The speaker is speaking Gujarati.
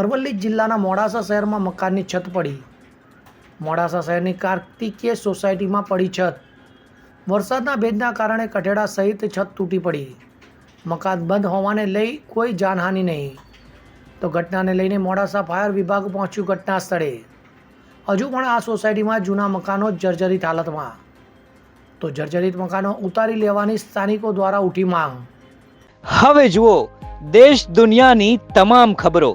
અરવલ્લી જિલ્લાના મોડાસા શહેરમાં મકાનની છત પડી. મોડાસા શહેરની કાર્તિકીય સોસાયટીમાં પડી છત. વરસાદના ભેજના કારણે કઠેડા સહિત છત તૂટી પડી. મકાન બંધ હોવાને લઈ કોઈ જાનહાનિ નહીં. તો ઘટનાને લઈને મોડાસા ફાયર વિભાગ પહોંચ્યું ઘટના સ્થળે. હજુ પણ આ સોસાયટીમાં જૂના મકાનો જર્જરિત હાલતમાં. તો જર્જરિત મકાનો ઉતારી લેવાની સ્થાનિકો દ્વારા ઉઠી માંગ. હવે જુઓ, દેશ દુનિયાની તમામ ખબરો.